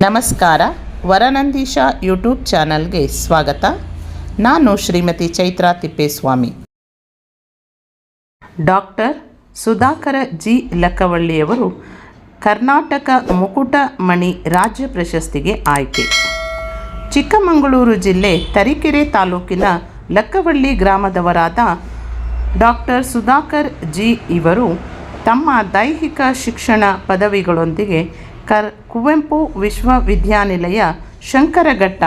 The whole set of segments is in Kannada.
ನಮಸ್ಕಾರ. ವರನಂದೀಶ ಯೂಟ್ಯೂಬ್ ಚಾನಲ್ಗೆ ಸ್ವಾಗತ. ನಾನು ಶ್ರೀಮತಿ ಚೈತ್ರಾ ತಿಪ್ಪೇಸ್ವಾಮಿ. Doctor Sudhakara G. ಲಕ್ಕವಳ್ಳಿಯವರು ಕರ್ನಾಟಕ ಮುಕುಟಮಣಿ ರಾಜ್ಯ ಪ್ರಶಸ್ತಿಗೆ ಆಯ್ಕೆ. ಚಿಕ್ಕಮಗಳೂರು ಜಿಲ್ಲೆ ತರೀಕೆರೆ ತಾಲೂಕಿನ ಲಕ್ಕವಳ್ಳಿ ಗ್ರಾಮದವರಾದ ಡಾಕ್ಟರ್ ಸುಧಾಕರ್ ಜಿ. ಇವರು ತಮ್ಮ ದೈಹಿಕ ಶಿಕ್ಷಣ ಪದವಿಗಳೊಂದಿಗೆ ಕರ್ ಕುವೆಂಪು ವಿಶ್ವವಿದ್ಯಾನಿಲಯ ಶಂಕರಘಟ್ಟ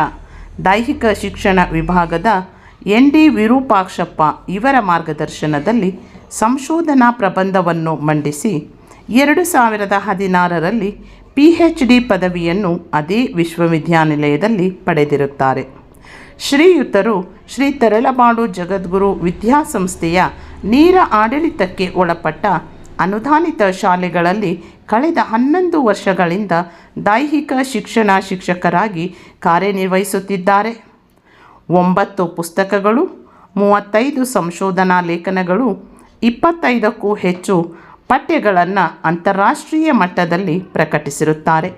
ದೈಹಿಕ ಶಿಕ್ಷಣ ವಿಭಾಗದ ಎನ್ ಡಿ ವಿರೂಪಾಕ್ಷಪ್ಪ ಇವರ ಮಾರ್ಗದರ್ಶನದಲ್ಲಿ ಸಂಶೋಧನಾ ಪ್ರಬಂಧವನ್ನು ಮಂಡಿಸಿ ಎರಡು ಸಾವಿರದ ಹದಿನಾರರಲ್ಲಿ ಪಿ ಹೆಚ್ ಡಿ ಪದವಿಯನ್ನು ಅದೇ ವಿಶ್ವವಿದ್ಯಾನಿಲಯದಲ್ಲಿ ಪಡೆದಿರುತ್ತಾರೆ. ಶ್ರೀಯುತರು ಶ್ರೀ ತರಳಬಾಡು ಜಗದ್ಗುರು ವಿದ್ಯಾಸಂಸ್ಥೆಯ ನೇರ ಆಡಳಿತಕ್ಕೆ ಒಳಪಟ್ಟ ಅನುದಾನಿತ ಶಾಲೆಗಳಲ್ಲಿ ಕಳೆದ ಹನ್ನೊಂದು ವರ್ಷಗಳಿಂದ ದೈಹಿಕ ಶಿಕ್ಷಣ ಶಿಕ್ಷಕರಾಗಿ ಕಾರ್ಯನಿರ್ವಹಿಸುತ್ತಿದ್ದಾರೆ. ಒಂಬತ್ತು ಪುಸ್ತಕಗಳು, ಮೂವತ್ತೈದು ಸಂಶೋಧನಾ ಲೇಖನಗಳು, ಇಪ್ಪತ್ತೈದಕ್ಕೂ ಹೆಚ್ಚು ಪಠ್ಯಗಳನ್ನು ಅಂತಾರಾಷ್ಟ್ರೀಯ ಮಟ್ಟದಲ್ಲಿ ಪ್ರಕಟಿಸಿರುತ್ತಾರೆ.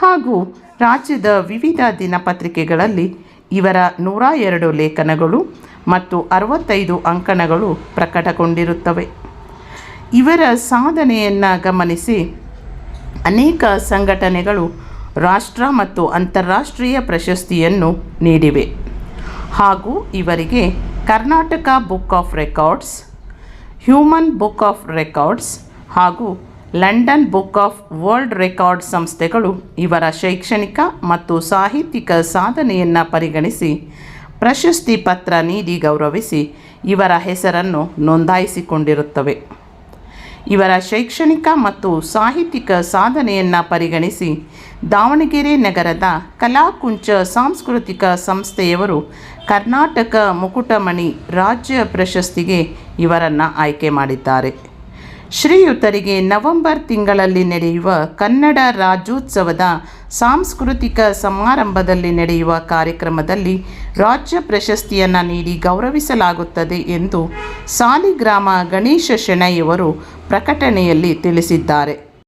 ಹಾಗೂ ರಾಜ್ಯದ ವಿವಿಧ ದಿನಪತ್ರಿಕೆಗಳಲ್ಲಿ ಇವರ ನೂರ ಎರಡು ಲೇಖನಗಳು ಮತ್ತು ಅರವತ್ತೈದು ಅಂಕಣಗಳು ಪ್ರಕಟಗೊಂಡಿರುತ್ತವೆ. ಇವರ ಸಾಧನೆಯನ್ನು ಗಮನಿಸಿ ಅನೇಕ ಸಂಘಟನೆಗಳು ರಾಷ್ಟ್ರ ಮತ್ತು ಅಂತಾರಾಷ್ಟ್ರೀಯ ಪ್ರಶಸ್ತಿಯನ್ನು ನೀಡಿವೆ. ಹಾಗೂ ಇವರಿಗೆ Karnataka book of records human book of records ಹಾಗೂ London book of world record ಸಂಸ್ಥೆಗಳು ಇವರ ಶೈಕ್ಷಣಿಕ ಮತ್ತು ಸಾಹಿತ್ಯಿಕ ಸಾಧನೆಯನ್ನು ಪರಿಗಣಿಸಿ ಪ್ರಶಸ್ತಿ ಪತ್ರ ನೀಡಿ ಗೌರವಿಸಿ ಇವರ ಹೆಸರನ್ನು ನೋಂದಾಯಿಸಿಕೊಂಡಿರುತ್ತವೆ. ಇವರ ಶೈಕ್ಷಣಿಕ ಮತ್ತು ಸಾಹಿತ್ಯಿಕ ಸಾಧನೆಯನ್ನು ಪರಿಗಣಿಸಿ ದಾವಣಗೆರೆ ನಗರದ ಕಲಾಕುಂಚ ಸಾಂಸ್ಕೃತಿಕ ಸಂಸ್ಥೆಯವರು ಕರ್ನಾಟಕ ಮುಕುಟಮಣಿ ರಾಜ್ಯ ಪ್ರಶಸ್ತಿಗೆ ಇವರನ್ನು ಆಯ್ಕೆ ಮಾಡಿದ್ದಾರೆ. ಶ್ರೀಯುತರಿಗೆ ನವೆಂಬರ್ ತಿಂಗಳಲ್ಲಿ ನಡೆಯುವ ಕನ್ನಡ ರಾಜ್ಯೋತ್ಸವದ ಸಾಂಸ್ಕೃತಿಕ ಸಮಾರಂಭದಲ್ಲಿ ನಡೆಯುವ ಕಾರ್ಯಕ್ರಮದಲ್ಲಿ ರಾಜ್ಯ ಪ್ರಶಸ್ತಿಯನ್ನು ನೀಡಿ ಗೌರವಿಸಲಾಗುತ್ತದೆ ಎಂದು ಸಾಲಿಗ್ರಾಮ ಗಣೇಶ ಶೆಣೈಯವರು ಪ್ರಕಟಣೆಯಲ್ಲಿ ತಿಳಿಸಿದ್ದಾರೆ.